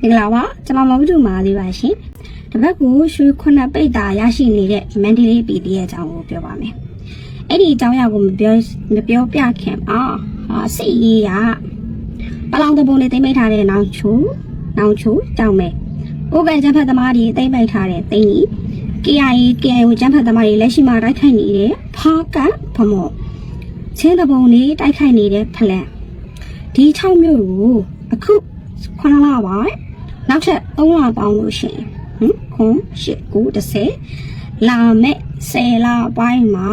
မင်္ဂလာပါကျွန်မမဟုတ်တူမာလေးပါရှင်တစ်ပတ်ကိုရွှေခုနှစ်ပိတ်တာရရှိနေတဲ့မန္တလေးပြည်တည်းရဲ့အကြောင်းကိုပြောပါမယ်အဲ့ဒီအကြောင်းအရာကိုမပြောမပြောပြခင်အာဟာစိတ်ရေးရပလောင်တပုံလေးတိမ့်မိတ်ထားတဲ့နောင်ချူနောင်ချူကြောင်မဲကိုကန်ကျန်းဖတ်သမားတွေတိမ့်မိတ်ထားတဲ့တိမ့်ကြီး KIA KIO ကျန်းဖတ်သမားတွေလက်ရှိမှာတိုက်ခိုက်နေတဲ့ဖားကန်ဖမောချင်းတပုံလေးတိုက်ခိုက်နေတဲ့ဖလန်ဒီ6မျိုးကိုအခု9လပါ နောက်ထပ်3လပေါင်းလို့ရှိရင်ဟင်ခွန်8 9 10လာမဲ့10လပိုင်းမှာ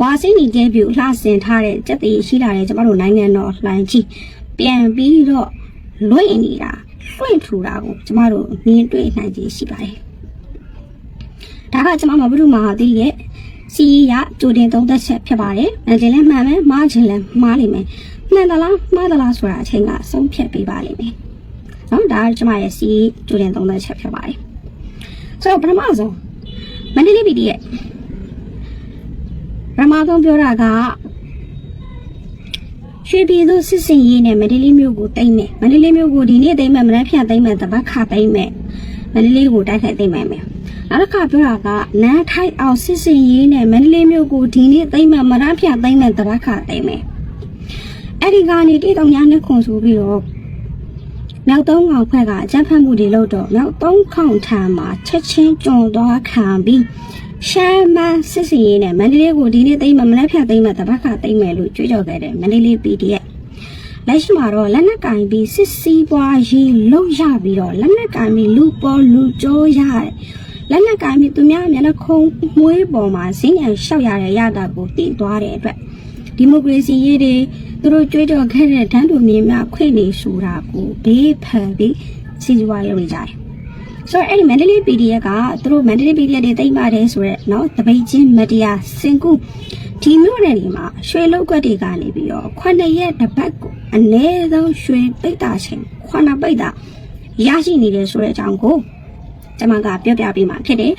ဝါစင်းနေကျဲပြူလှဆင်ထားတဲ့စက်တီရှိလာတဲ့ကျမတို့နိုင်ငံတော်လှိုင်းကြီးပြန်ပြီးတော့လွင့်နေတာလွင့်ထူတာကိုကျမတို့မြင်တွေ့နိုင်ခြင်းရှိပါတယ်ဒါကကျမမဘုရုမဟာတိရဲ့စီးရကြိုတင်သုံးသက်ချက်ဖြစ်ပါတယ်။အဲဒါလည်းမှန်မယ်မှားခြင်းလည်းမှားလိမ့်မယ်။မှန်သလားမှားသလားဆိုတာအချိန်ကဆုံးဖြတ်ပေးပါလိမ့်မယ်။ နော်ဒါကကျမရဲ့စီးကြိုတင်သုံးသက်ချက်ဖြစ်ပါတယ်။ဆိုတော့ပထမဆုံးမန္တလေးပြည်ရဲ့ရမသုံးပြောတာကရွှေပြည်သူစစ်စင်ရေးနဲ့မန္တလေးမြို့ကိုတိမ့်မယ်။မန္တလေးမြို့ကိုဒီနေ့တိမ့်မယ်မနက်ဖြန်တိမ့်မယ်တပတ်ခါတိမ့်မယ်။မန္တလေးကိုတိုက်ခိုက်တိမ့်မယ်မယ်။နောက်တစ်ခါပြောတာကနန်းထိုက်အောင်စစ်စင်ရေးနဲ့မန္တလေးမြို့ကိုဒီနေ့သိမ့်မယ်မရဖျသိမ့်မယ်တပတ်ခါသိမ့်မယ်အဲ့ဒီကနေတိတုံညာနဲ့ခွန်ဆိုပြီးတော့ မြောက်သုံးကောင်ဖွဲ့ကအကြမ်းဖက်မှုတွေလုပ်တော့မြောက်သုံးခေါင်ထံမှာချက်ချင်းကြုံသွားခံပြီးရှမ်းမစစ်စင်ရေးနဲ့မန္တလေးကိုဒီနေ့သိမ့်မယ်မရဖျသိမ့်မယ်တပတ်ခါသိမ့်မယ်လို့ကြွေးကြော်ခဲ့တယ်မန္တလေး PDF လက်ရှိမှာတော့လက်နက်ကင်ပြီးစစ်စီးပွားရေးလုံရပြီးတော့လက်နက်ကင်ပြီးလူပေါ်လူကျိုးရတယ်လက်နက်ကင်ပြီးသူများမျက်နှာခုံမွေးပေါ်မှာဈဉ္ညာလျှောက်ရတဲ့ရတာကိုတည်သွားတဲ့အတွက် ဒီမိုကရေစီရေးတွေသူတို့ကြွေးကြော်ခဲ့တဲ့တန်းတူမြေများခွေနေဆိုတာကိုဘေးဖန်ပြီးစီစီဝါရုံနေကြတယ်ဆိုတော့အဲ့ဒီမန္တလေး PDF ကသူတို့မန္တလေး PDF တွေတိတ်ပါတယ်ဆိုတော့เนาะတပိတ်ချင်းမတရားစင်ကူဒီမြို့နယ်တွေမှာရွှေလောက်ကွက်တွေကနေပြီးတော့ခုနှစ်ရက်တစ်ပတ်ကိုအနည်းဆုံးရွှေပိတ်တာချင်းခုနှစ်ပိတ်တာရရှိနေတယ်ဆိုတဲ့အကြောင်းကိုကျွန်မကပြောပြပေးမှာဖြစ်တယ်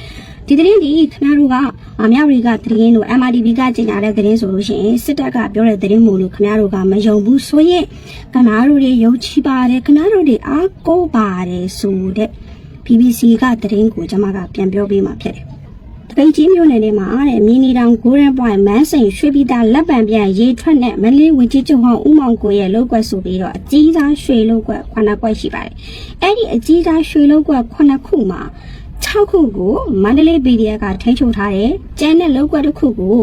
ဒီသတင်းဒီခင်ဗျားတို့ကအမြောက်တွေကသတင်းလို့ MRTV ကကြေညာတဲ့သတင်းဆိုလို့ရှိရင်စစ်တပ်ကပြောတဲ့သတင်းမို့လို့ခင်ဗျားတို့ကမယုံဘူးဆိုရင်ခင်ဗျားတို့တွေယုံကြည်ပါတယ်ခင်ဗျားတို့တွေအားကိုးပါတယ်ဆိုတဲ့ BBC ကသတင်းကိုကျွန်မကပြန်ပြောပေးမှာဖြစ်တယ်တပိတ်ကြီးမျိုးနယ်ထဲမှာတဲ့မီနီတောင် Golden Point မန်းစိန်ရွှေပြည်သားလက်ပံပြန်ရေထွက်နဲ့မလေးဝင်ကြီးချုပ်ဟောင်းဦးမောင်ကိုရဲ့လောက်ကွက်ဆိုပြီးတော့အကြီးစားရွှေလောက်ကွက်ခုနှစ်ကွက်ရှိပါတယ်အဲ့ဒီအကြီးစားရွှေလောက်ကွက်ခုနှစ်ခုမှာ 6ခုကိုမန္တလေး PDF ကထိန်းချုပ်ထားတယ်။ကျန်တဲ့လောက်ွက်တစ်ခုကို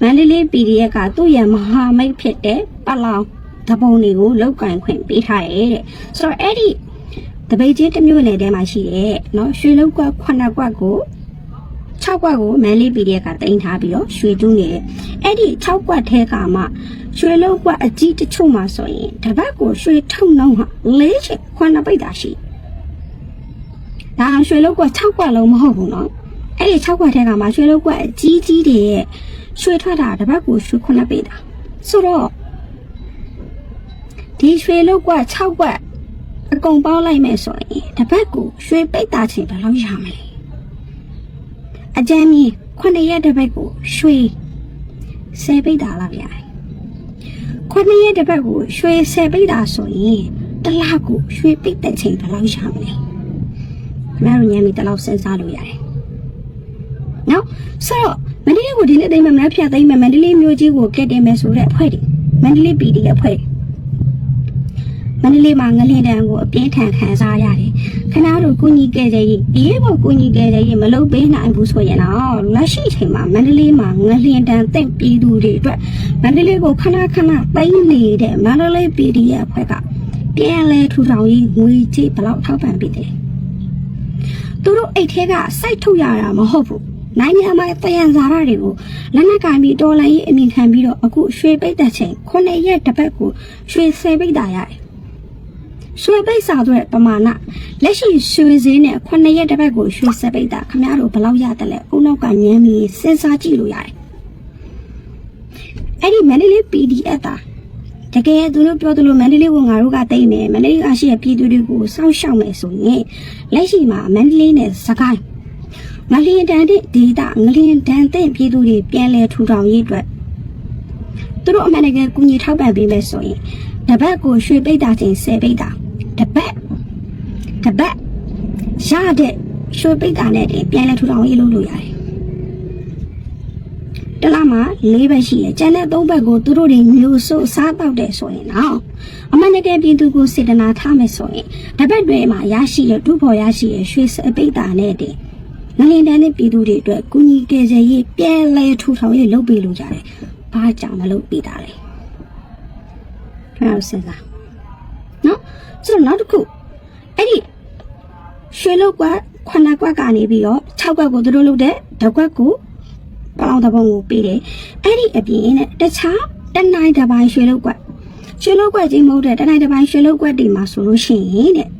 မန္တလေး PDF ကသူ့ရဲ့မဟာမိတ်ဖြစ်တဲ့ပလောင်တပုံတွေကိုလောက်ကင်ခွင့်ပေးထားတယ်တဲ့။ဆိုတော့အဲ့ဒီတပိတ်ချင်းတစ်မျိုးနယ်ထဲမှာရှိတဲ့နော်ရွှေလောက်ွက်9ကွက်ကို6ကွက်ကိုမန်လေး PDF ကတင်ထားပြီးတော့ရွှေတူးနေတယ်။အဲ့ဒီ6ကွက်ထဲကမှရွှေလုံးကွက်အကြီးတချို့မှာဆိုရင်တပတ်ကိုရွှေထုံနှုံးဟာ၄ချက်ခွန်းပိတ်တာရှိတယ် ဒါရွှေလုတ်ကွက်6ကွက်လုံးမဟုတ်ဘူးနော်အဲ့ဒီ6ကွက်ထဲကမှရွှေလုတ်ကွက်အကြီးကြီးတွေရဲ့ရွှေထွက်တာတစ်ပတ်ကိုရွှေခုနှစ်ပေးတာဆိုတော့ဒီရွှေလုတ်ကွက်6ကွက်အကုန်ပေါင်းလိုက်မယ်ဆိုရင်တစ်ပတ်ကိုရွှေပိတ်တာချိန်ဘယ်လောက်ရမလဲအကြမ်းကြီး9ရက်တစ်ပတ်ကိုရွှေ10ပိတ်တာလားဗျာ9ရက်တစ်ပတ်ကိုရွှေ10ပိတ်တာဆိုရင်တစ်လကိုရွှေပိတ်တဲ့ချိန်ဘယ်လောက်ရမလဲ ခင်ဗျားတို့ညံမီတစ်လောက်စဉ်းစားလို့ရတယ်နော်ဆိုတော့မန္တလေးကိုဒီနေ့သိမ်းမယ်မနေ့ဖြတ်သိမ်းမယ်မန္တလေးမြို့ကြီးကိုကက်တင်မယ်ဆိုတဲ့အဖွဲ့တွေမန္တလေးပြည်တီရဲ့အဖွဲ့တွေမန္တလေးမှာငလင်တန်းကိုအပြင်းထန်ခံစားရတယ်ခဏတို့ကုညီကဲကြရေးဒီရေပေါ်ကုညီကဲကြရေးမလုပ်ပေးနိုင်ဘူးဆိုရင်တော့လက်ရှိချိန်မှာမန္တလေးမှာငလင်တန်းတင့်ပြည်သူတွေအတွက်မန္တလေးကိုခဏခဏပိန်းနေတဲ့မန္တလေးပြည်တီရဲ့အဖွဲ့ကပြန်လဲထူထောင်ရေးငွေကြေးဘယ်လောက်ထောက်ပံ့ပေးတယ် သူတို့အိတ်ထဲကစိုက်ထုတ်ရတာမဟုတ်ဘူးနိုင်ငံမှာတယံဇာရတွေကိုလက်နက်ကင်ပြီးတော်လိုင်းရေးအမြင်ခံပြီးတော့အခုရွှေပိတ်တဲ့ချိန်ခုနှစ်ရက်တစ်ပတ်ကိုရွှေဆယ်ပိတ်တာရတယ်ရွှေပိတ်စာဆိုတဲ့ပမာဏလက်ရှိရွှေစည်းနဲ့ခုနှစ်ရက်တစ်ပတ်ကိုရွှေဆယ်ပိတ်တာခမရတို့ဘယ်လောက်ရတယ်လဲဦးနောက်ကညမ်းပြီးစဉ်းစားကြည့်လို့ရတယ်အဲ့ဒီမန္တလေး PDF တာ တကယ်သူတို့ပြောသလိုမန္တလေးကိုငါတို့ကတိတ်မယ်မန္တလေးကရှိတဲ့ပြည်သူတွေကိုစောင့်ရှောက်မယ်ဆိုရင်လက်ရှိမှာမန္တလေးနဲ့စကိုင်းငလျင်တန်တဲ့ဒေတာငလျင်တန်တဲ့ပြည်သူတွေပြန်လဲထူထောင်ရေးအတွက်သူတို့အမှန်တကယ်ကူညီထောက်ပံ့ပေးမယ်ဆိုရင်တပတ်ကိုရွှေပိတ်တာချင်း10ပိတ်တာတပတ်တပတ်ရတဲ့ရွှေပိတ်တာနဲ့တင်ပြန်လဲထူထောင်ရေးလုပ်လို့ရတယ် တလားမှာ၄ဘက်ရှိတယ်ကျန်တဲ့၃ဘက်ကိုသူတို့တွေမျိုးစုစားတော့တယ်ဆိုရင်တော့အမှန်တကယ်ပြည်သူကိုစေတနာထားမယ်ဆိုရင်တပတ်တွေမှာရရှိတဲ့ဒုဖော်ရရှိတဲ့ရွှေစပိတ်တာနဲ့တင်ငလင်တန်းတဲ့ပြည်သူတွေအတွက်ကုညီကယ်ဆယ်ရေးပြန်လဲထူထောင်ရေးလုပ်ပေးလို့ရတယ်ဘာကြောင့်မလုပ်ပေးတာလဲအဲ့ဒါစဉ်းစားနော်ဆိုတော့နောက်တစ်ခုအဲ့ဒီရွှေလောက်ကွက်ခုနှစ်ကွက်ကနေပြီးတော့6ကွက်ကိုသူတို့လုပ်တဲ့တစ်ကွက်ကို ပလောင်တပုံကိုပေးတယ်အဲ့ဒီအပြင်နဲ့တခြားတနိုင်တစ်ပိုင်းရွှေလောက်ကွက်ရွှေလောက်ကွက်ကြီးမဟုတ်တဲ့တနိုင်တစ်ပိုင်းရွှေလောက်ကွက်တွေမှာဆိုလို့ရှိရင်တဲ့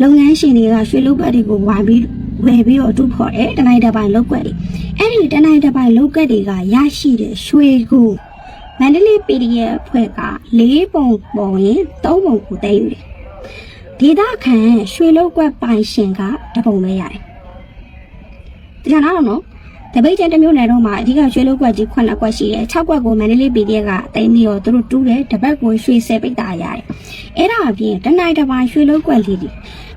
လုပ်ငန်းရှင်တွေကရွှေလောက်ကွက်တွေကိုဝိုင်းပြီးဝယ်ပြီးတော့အတူဖော်တယ်တနိုင်တစ်ပိုင်းလောက်ကွက်တွေအဲ့ဒီတနိုင်တစ်ပိုင်းလောက်ကွက်တွေကရရှိတဲ့ရွှေကိုမန္တလေး PDF အဖွဲ့က၄ပုံပုံရင်၃ပုံကိုတည်ယူတယ်။ဒေတာခန်ရွှေလောက်ကွက်ပိုင်ရှင်ကတပုံပဲရတယ်။တရားနာတော့နော် တပိတ်ကျန်တစ်မျိုးနယ်တော့မှာအဓိကရွှေလောက်ကွက်ကြီး9ကွက်ရှိတယ်6ကွက်ကိုမန္တလေး PDF ကတင်ပြီးတော့သူတို့တူးတယ်တပတ်ကိုရွှေ10ပိတ်တာရတယ်။အဲ့ဒါအပြင်တနိုင်တစ်ပိုင်းရွှေလောက်ကွက်လေးတွေ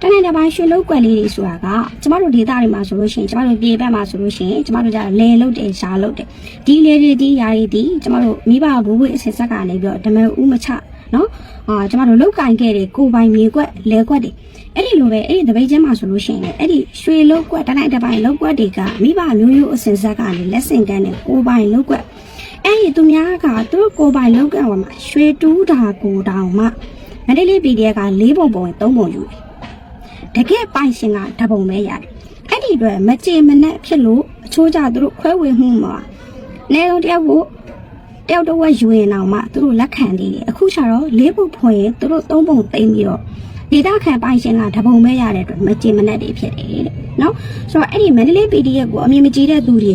တနိုင်တစ်ပိုင်းရွှေလောက်ကွက်လေးတွေဆိုတာကကျမတို့ဒေတာတွေမှာဆိုလို့ရှိရင်ကျမတို့ပြေဘက်မှာဆိုလို့ရှိရင်ကျမတို့じゃလဲလုတ်တယ်ရှားလုတ်တယ်ဒီလေတွေဒီຢာတွေဒီကျမတို့မိဘဘိုးဘွေအဆက်ဆက်ကနေပြီးတော့ဓမဥမချ နော်အာကျမတို့လောက်ကင်ခဲ့တဲ့ကိုပိုင်မြေကွက်လဲကွက်တွေအဲ့ဒီလိုပဲအဲ့ဒီတပိတ်ချင်းမှာဆိုလို့ရှိရင်လည်းအဲ့ဒီရွှေလောက်ကွက်တနိုင်တစ်ပိုင်းလောက်ကွက်တွေကမိဘမျိုးရိုးအဆက်ဆက်ကနေလက်ဆင့်ကမ်းတဲ့ကိုပိုင်လောက်ကွက်အဲ့ဒီသူများကသူတို့ကိုပိုင်လောက်ကဝမှာရွှေတူးတာကိုတောင်မှမန္တလေး PDF က၄ပုံပုံ၃ပုံယူတယ်တကယ်ပိုင်ရှင်ကဓပုံပဲရတယ်အဲ့ဒီအတွက်မကြေမနက်ဖြစ်လို့အချိုးကြသူတို့ခွဲဝေမှုမှာနေတော့တယောက်ကို တယောက်တော့ယူရင်တော့မှသူတို့လက်ခံသေးတယ်အခုကျတော့၄ပုံဖွင့်ရင်သူတို့၃ပုံသိမ်းပြီးတော့ဒေတာခံပိုင်ရှင်ကဓပုံပဲရတဲ့အတွက်မကြေမနက်တွေဖြစ်တယ်တဲ့နော်ဆိုတော့အဲ့ဒီမန္တလေး PDF ကိုအမြင်မကြည့်တဲ့သူတွေ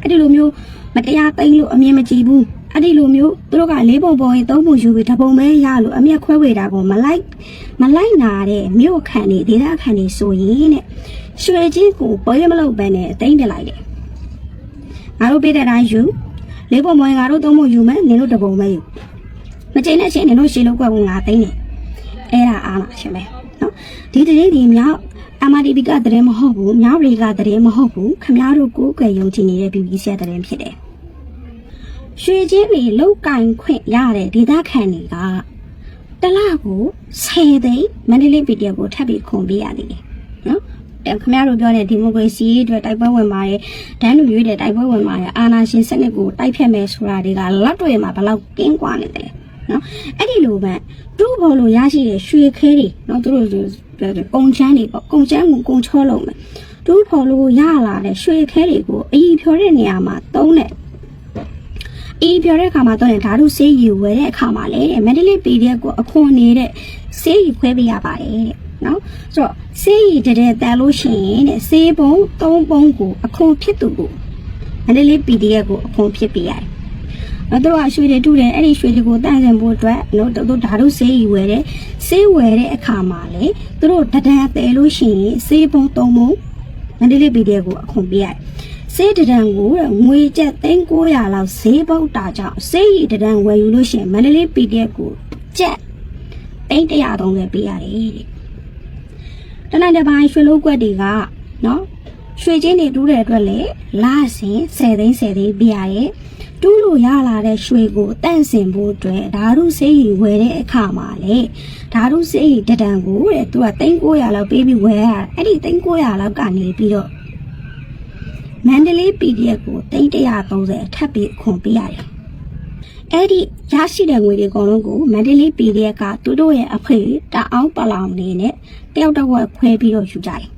အဲ့ဒီလိုမျိုးမတရားသိမ်းလို့အမြင်မကြည့်ဘူးအဲ့ဒီလိုမျိုးသူတို့က၄ပုံပုံရင်၃ပုံယူပြီးဓပုံပဲရလို့အမျက်ခွဲဝေတာကိုမလိုက်မလိုက်နာတဲ့မြို့ခံတွေဒေတာခံတွေဆိုရင်တဲ့ရွှေကြီးကိုပေါ်ရမလို့ပဲနဲ့အသိမ့်ပြလိုက်တယ်ငါတို့ပေးတဲ့အတိုင်းယူ ၄ပုံပုံရင်ငါတို့၃ပုံယူမယ်နင်တို့ဓပုံပဲယူမချိန်နဲ့ချင်းနင်တို့ရှေးလုံးကွက်ကိုငါသိမ့်တယ်အဲ့ဒါအားလားရှင်မဲနော်ဒီတရေဒီမြောက် MRTV ကတည်းမဟုတ်ဘူးမြောက်ရီကတည်းမဟုတ်ဘူးခမားတို့ကိုယ်ကွယ်ယုံကြည်နေတဲ့ BBC တည်းဖြစ်တယ်ရွှေချင်းတွေလောက်ကင်ခွင့်ရတဲ့ဒေသခံတွေကတလကို10သိန်းမန္တလေး PDF ကိုထပ်ပြီးခွန်ပေးရသေးတယ်နော်အဲ ခမရတို့ပြောတဲ့ဒီမိုကရေစီအတွက်တိုက်ပွဲဝင်ပါတယ်ဒန်းလူရွေးတဲ့တိုက်ပွဲဝင်ပါတယ်အာဏာရှင်စနစ်ကိုတိုက်ဖျက်မယ်ဆိုတာတွေကလက်တွေမှာဘယ်လောက်ကင်းကွာနေတယ်နော်အဲ့ဒီလိုပဲသူ့ဘော်လို့ရရှိတဲ့ရွှေခဲတွေနော်သူတို့ကုံချမ်းတွေပေါ့ကုံချမ်းကိုကုံချောလုံးမယ်သူ့ဘော်လို့ရလာတဲ့ရွှေခဲတွေကိုအီဖြော်တဲ့နေရာမှာသုံးတဲ့အေးပြောတဲ့အခါမှာတော့ဓာတ်ဆေးရည်ဝယ်တဲ့အခါမှာလေမန္တလေး PDF ကိုအခွန်နေတဲ့ဆေးရည်ခွဲပေးရပါတယ်တဲ့ နော်ဆိုတော့ဆေးရည်တတဲ့တန်လို့ရှိရင်တဲ့ဆေးပုံ၃ပုံကိုအခွန်ဖြစ်သူကိုမန္တလေး PDF ကိုအခွန်ဖြစ်ပေးရတယ်နော်တို့ကရွှေတွေတူတယ်အဲ့ဒီရွှေတွေကိုတန့်စင်ဖို့အတွက်နော်တို့ဓာတ်ဆေးရည်ဝယ်တယ်ဆေးဝယ်တဲ့အခါမှာလေတို့တဒံတဲလို့ရှိရင်ဆေးပုံ၃ပုံမန္တလေး PDF ကိုအခွန်ပေးရတယ်စေးတဒံကိုငွေကျပ်3900လောက်ဈေးပေါက်တာကြောင့်စေးရီတဒံဝယ်ယူလို့ရှိရင်မန္တလေး PDF ကိုကျပ်330ပေးရတယ် တဲ့တနင်္လာပိုင်းရွှေလုံးကွက်တွေကနော်ရွှေချင်းတွေတူးတဲ့အတွက်လေလာစင်10သိန်း10သိန်းပေးရတယ်တူးလို့ရလာတဲ့ရွှေကိုတန့်စင်ဖို့အတွက်ဓာတုစေးရီဝယ်တဲ့အခါမှာလေဓာတုစေးရီတဒံကိုတဲ့သူက3900လောက်ပေးပြီးဝယ်ရအဲ့ဒီ3900လောက်ကနေပြီးတော့မန္တလေး PDF ကို330ထပ်ပြီးခွန်ပေးရတယ်။ အဲ့ဒီရရှိတဲ့ငွေတွေအကုန်လုံးကိုမန္တလေး PDF ကသူတို့ရဲ့အဖေတအောင်ပလောင်နေနဲ့တယောက်တစ်ဝက်ခွဲပြီးတော့ယူကြတယ်။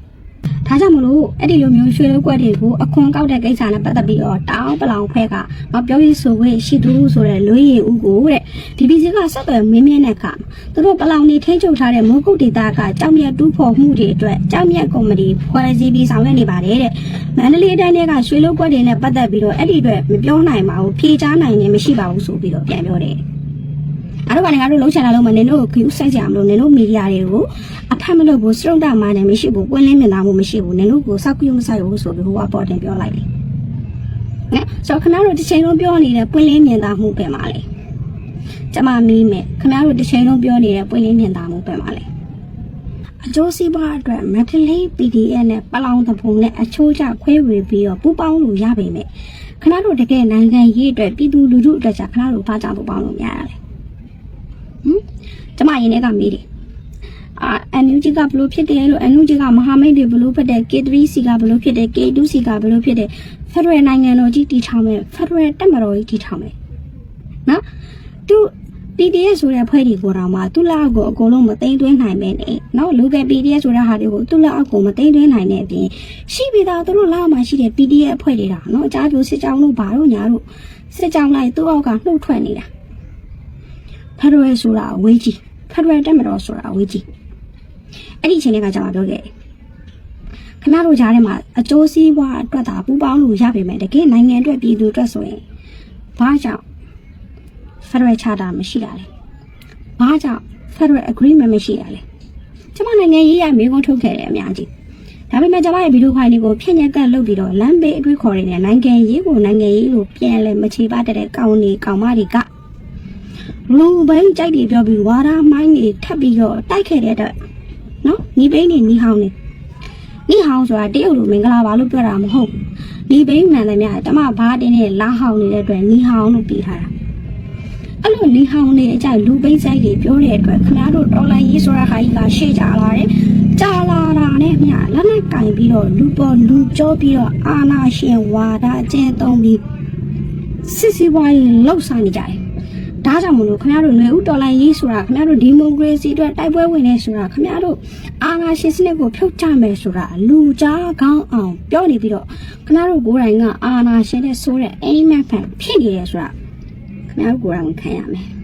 ဒါကြောင့်မလို့အဲ့ဒီလိုမျိုးရွှေလုံးကွက်တွေကိုအခွန်ကောက်တဲ့ကိစ္စနဲ့ပတ်သက်ပြီးတော့တောင်းပလောင်ခွဲကတော့ပြောရေးဆိုခွင့်ရှိသူဆိုတဲ့လွေးရည်ဦးကိုတဲ့ DBC ကဆက်သွယ်မင်းမြန်းတဲ့အခါသူတို့ပလောင်နေထိန်းချုပ်ထားတဲ့မိုးကုတ်ဒေသကကြောင်မြတ်တူးဖော်မှုတွေအတွက်ကြောင်မြတ်ကော်မတီဖွဲ့စည်းပြီးဆောင်ရွက်နေပါတယ်တဲ့မန္တလေးတိုင်းကရွှေလုံးကွက်တွေနဲ့ပတ်သက်ပြီးတော့အဲ့ဒီအတွက်မပြောနိုင်ပါဘူးဖြေချနိုင်ခြင်းမရှိပါဘူးဆိုပြီးတော့ပြန်ပြောတယ် အဲ့တော့ကနေငါတို့လုံးချင်တာလုံးမနင်တို့ကိုကူးဆိုင်ကြမလို့နင်တို့မီဒီယာတွေကိုအဖက်မလို့ဘူးစရုံတာမှလည်းမရှိဘူးပွင့်လင်းမြင်သာမှုမရှိဘူးနင်တို့ကိုစောက်ကူးမဆိုင်ဘူးဆိုပြီးဟိုအပေါ်တင်ပြောလိုက်တယ်။နော်ဆိုတော့ခင်ဗျားတို့တစ်ချိန်လုံးပြောနေတဲ့ပွင့်လင်းမြင်သာမှုပဲမှာလေ။ကျမမီးမယ်ခင်ဗျားတို့တစ်ချိန်လုံးပြောနေတဲ့ပွင့်လင်းမြင်သာမှုပဲမှာလေ။အကျိုးစီးပွားအတွက်မက်ထလေး PDF နဲ့ပလောင်သဘုံနဲ့အချိုးကျခွဲဝေပြီးတော့ပူပေါင်းလို့ရပါမယ်ခဏတို့တကယ်နိုင်ငံရေးအတွက်ပြည်သူလူထုအတွက်じゃခဏတို့ဘာကြောင့်ပူပေါင်းလို့မရတာလဲဟ မ်ကျမရင်းထဲကမေးတယ်အာအန်ယူဂျီကဘလို့ဖြစ်တယ်လို့အန်ယူဂျီကမဟာမိတ်တွေဘလို့ဖြစ်တယ် K3C ကဘလို့ဖြစ်တယ် K2C ကဘလို့ဖြစ်တယ်ဖက်ဒရယ်နိုင်ငံတော်ကြီးတည်ထောင်မယ်ဖက်ဒရယ်တက်မတော်ကြီးတည်ထောင်မယ်နော်သူ PDF ဆိုတဲ့ဖွဲ့တွေကိုတော့မှသူ့လက်အောက်ကိုအကုန်လုံးမသိမ်းသွင်းနိုင်ပဲနဲ့နော်လူက PDF ဆိုတဲ့ဟာတွေကိုသူ့လက်အောက်ကိုမသိမ်းသွင်းနိုင်တဲ့အပြင်ရှိပြီးသားသူတို့လက်အောက်မှာရှိတဲ့ PDF အဖွဲ့တွေတာနော်အကြပြိုးစစ်ကြောင်းတို့ဘာတို့ညာတို့စစ်ကြောင်းလိုက်သူ့အောက်ကနှုတ်ထွက်နေတာ ဖက်ဒရယ်ဆိုတာအဝေးကြီးဖက်ဒရယ်တက်မတော်ဆိုတာအဝေးကြီးအဲ့ဒီအချိန်လေးကကျွန်တော်ပြောခဲ့တယ်ခဏတို့ကြားထဲမှာအကျိုးစီးပွားအတွက်သာပူပေါင်းလို့ရပါမယ်တကယ်နိုင်ငံအတွက်ပြည်သူအတွက်ဆိုရင်ဘာကြောင့် Federal Charter မရှိတာလဲ။ဘာကြောင့် Federal Agreement မရှိတာလဲ။ကျမနိုင်ငံရေးရမေးခွန်းထုတ်ခဲ့တယ်အများကြီး။ဒါပေမဲ့ကျမရဲ့ဗီဒီယိုဖိုင်တွေကိုဖြည့်ညက်ကပ်လုပ်ပြီးတော့လမ်းဘေးအတွေ့ခေါ်နေတဲ့နိုင်ငံရေးကိုနိုင်ငံရေးလို့ပြန်လဲမချေပတတ်တဲ့ကောင်းနေကောင်းမတွေက လူဘိန်းကြိုက်တွေပြောပြီးဝါဒမိုင်းတွေထပ်ပြီးတော့တိုက်ခဲ့တဲ့အတွက်နော်ညီဘိန်းတွေညီဟောင်းတွေညီဟောင်းဆိုတာတရုတ်လိုမင်္ဂလာပါလို့ပြောတာမဟုတ်ဘူးညီဘိန်းမှန်တယ်များတမဘာတင်းနဲ့လာဟောင်းနေတဲ့အတွက်ညီဟောင်းလို့ပြီးထားတာအဲ့လိုနေဟောင်းနေအကြိုက်လူပိတ်ဆိုင်တွေပြောတဲ့အတွက်ခင်ဗျားတို့တော်လိုင်းရေးဆိုတာဟာကြီးကရှေ့ကြလာတယ်။ကြာလာတာနဲ့မြလက်နဲ့ကင်ပြီးတော့လူပေါ်လူကြောပြီးတော့အာနာရှင်ဝါဒအကျဉ်းသုံးပြီးစစ်စီဝိုင်းလှုပ်ဆောင်နေကြတယ်။ ဒါကြောင့်မလို့ခင်ဗျားတို့နေဦးတော်လိုင်းရေးဆိုတာခင်ဗျားတို့ဒီမိုကရေစီအတွက်တိုက်ပွဲဝင်နေဆိုတာခင်ဗျားတို့အာနာရှင်စနစ်ကိုဖျောက်ချမယ်ဆိုတာလူကြားကောင်းအောင်ပြောနေပြီးတော့ခင်ဗျားတို့ကိုယ်တိုင်ကအာနာရှင်တဲ့ဆိုတဲ့အိမ်မက်ဖန်ဖြစ်နေတယ်ဆိုတာခင်ဗျားတို့ကိုယ်တိုင်ခံရမယ်